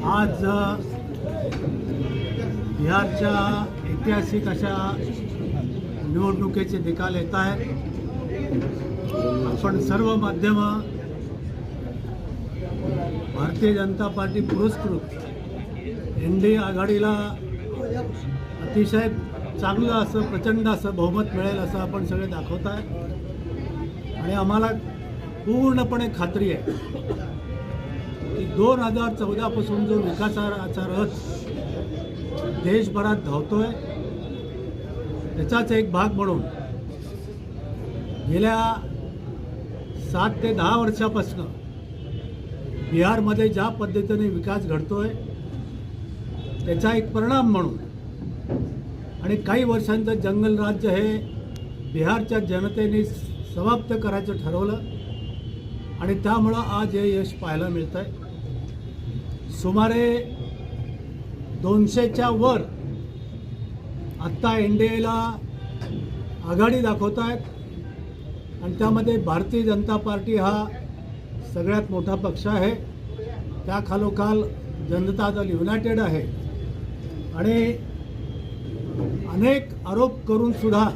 आज बिहारच्या ऐतिहासिक अशा निवडणुकीचे निकाल येत आहेत. आपण सर्व माध्यमं भारतीय जनता पार्टी पुरस्कृत. एन डी आघाडीला अतिशय चांगलं असं प्रचंड असं बहुमत मिळेल असं आपण सगळे दाखवत आहे. आणि आम्हाला पूर्णपणे खात्री आहे. दोन हजार चौदापासून जो विकासाचा रथ देशभरात धावतोय त्याचाच एक भाग म्हणून गेल्या सात ते दहा वर्षापासून बिहारमध्ये ज्या पद्धतीने विकास घडतोय त्याचा एक परिणाम म्हणून आणि काही वर्षांचं जंगल राज्य हे बिहारच्या जनतेने समाप्त करायचं ठरवलं आणि त्यामुळं आज हे यश पाहायला मिळतं आहे सुमारे दोनशेच्या वर आत्ता एन डी एला आघाडी दाखवत आहेत आणि त्यामध्ये भारतीय जनता पार्टी हा सगळ्यात मोठा पक्ष आहे. त्या खालोखाल जनता दल युनायटेड आहे. आणि अनेक आरोप करून सुद्धा